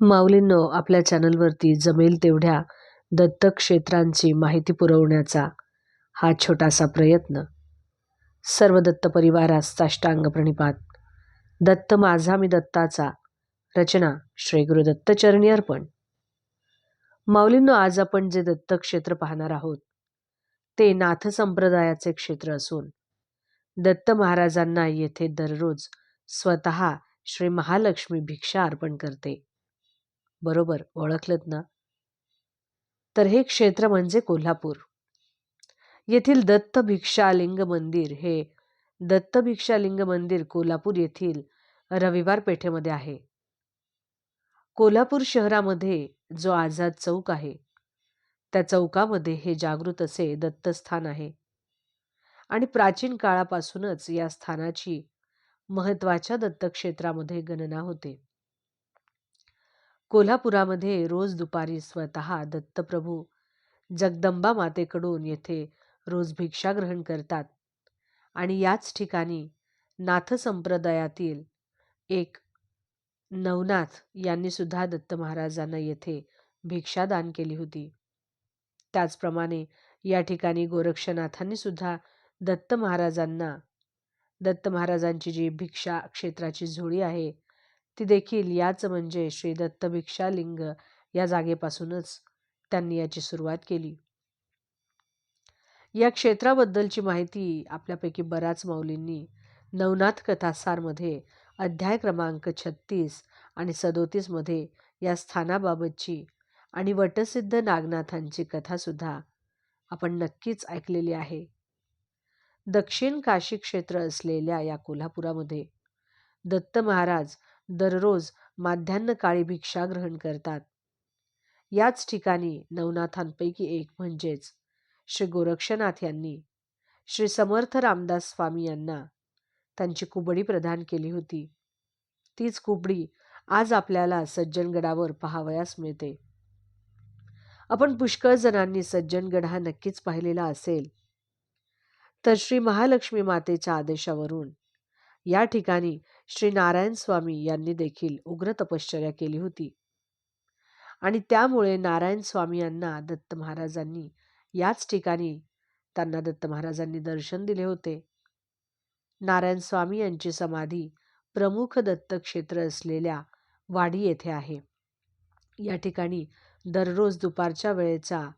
माऊलींनो आपल्या चॅनलवरती जमेल तेवढ्या दत्तक क्षेत्रांची माहिती पुरवण्याचा हा छोटासा प्रयत्न. सर्व दत्त परिवारास साष्टांग प्रणिपात. दत्त माझा मी दत्ताचा. रचना श्री गुरुदत्त अर्पण. माऊलींनो आज आपण जे दत्त क्षेत्र पाहणार आहोत ते नाथ संप्रदायाचे क्षेत्र असून दत्त महाराजांना येथे दररोज स्वतः श्री महालक्ष्मी भिक्षा अर्पण करते. बरोबर ओळखलत ना? तर हे क्षेत्र म्हणजे कोल्हापूर. येथील दत्त भिक्षालिंग मंदिर हे दत्त भिक्षालिंग मंदिर कोल्हापूर येथील रविवार पेठेमध्ये आहे. कोल्हापूर शहरामध्ये जो आझाद चौक आहे त्या चौकामध्ये हे जागृत असे दत्तस्थान आहे. आणि प्राचीन काळापासूनच या स्थानाची महत्त्वाच्या दत्तक्षेत्रामध्ये गणना होते. कोल्हापुरामध्ये रोज दुपारी स्वतः दत्तप्रभू जगदंबा मातेकडून येथे रोज भिक्षा ग्रहण करतात. आणि याच ठिकाणी नाथ संप्रदायातील एक नवनाथ यांनी सुद्धा दत्त महाराजांना येथे भिक्षादान केली होती. त्याचप्रमाणे या ठिकाणी गोरक्षनाथांनी सुद्धा दत्त महाराजांना दत्त महाराजांची जी भिक्षा क्षेत्राची झोळी आहे ती देखील याच म्हणजे श्री दत्तभिक्षालिंग या जागेपासूनच त्यांनी याची सुरुवात केली. या क्षेत्राबद्दलची माहिती आपल्यापैकी बऱ्याच माऊलींनी नवनाथ कथासारमध्ये अध्याय क्रमांक छत्तीस आणि सदोतीसमध्ये या स्थानाबाबतची आणि वटसिद्ध नागनाथांची कथासुद्धा आपण नक्कीच ऐकलेली आहे. दक्षिण काशी क्षेत्र असलेल्या या कोल्हापुरामध्ये दत्त महाराज दररोज माध्यान्ह काळी भिक्षा ग्रहण करतात. याच ठिकाणी नवनाथांपैकी एक म्हणजेच श्री गोरक्षनाथ यांनी श्री समर्थ रामदास स्वामी यांना त्यांची कुबडी प्रदान केली होती. तीच कुबडी आज आपल्याला सज्जनगडावर पाहावयास मिळते. आपण पुष्कळ जणांनी सज्जनगड हा नक्कीच पाहिलेला असेल. तर श्री महालक्ष्मी मातेच्या आदेशावरून या ठिकाणी श्री नारायण स्वामी यांनी देखील उग्र तपश्चर्या केली होती. आणि त्यामुळे नारायण स्वामी यांना दत्त महाराजांनी याच ठिकाणी त्यांना दत्त महाराजांनी दर्शन दिले होते. नारायण स्वामी यांची समाधी प्रमुख दत्तक्षेत्र असलेल्या वाडी येथे आहे. या ठिकाणी दररोज दुपारच्या वेळेचा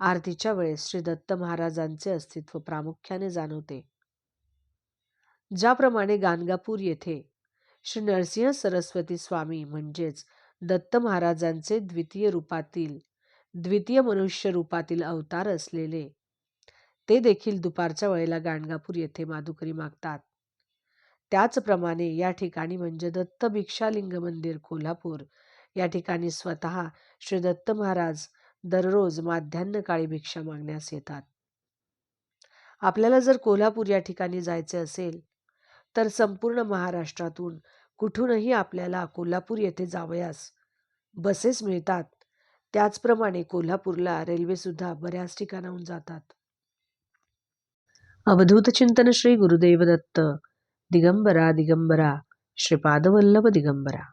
आरतीच्या वेळेस श्री दत्त महाराजांचे अस्तित्व प्रामुख्याने जाणवते. ज्याप्रमाणे गाणगापूर येथे श्री नरसिंह सरस्वती स्वामी म्हणजेच दत्त महाराजांचे द्वितीय रूपातील द्वितीय मनुष्य रूपातील अवतार असलेले ते देखील दुपारच्या वेळेला गाणगापूर येथे माधुकरी मागतात. त्याचप्रमाणे या ठिकाणी म्हणजे दत्त भिक्षालिंग मंदिर कोल्हापूर या ठिकाणी स्वतः श्री दत्त महाराज दररोज माध्यान्ह काळी भिक्षा मागण्यास येतात. आपल्याला जर कोल्हापूर या ठिकाणी जायचे असेल तर संपूर्ण महाराष्ट्रातून कुठूनही आपल्याला कोल्हापूर येथे जावयास बसेस मिळतात. त्याचप्रमाणे कोल्हापूरला रेल्वेसुद्धा बऱ्याच ठिकाणाहून जातात. अवधूत चिंतन श्री गुरुदेव दत्त दिगंबरा. दिगंबरा श्रीपादवल्लभ दिगंबरा.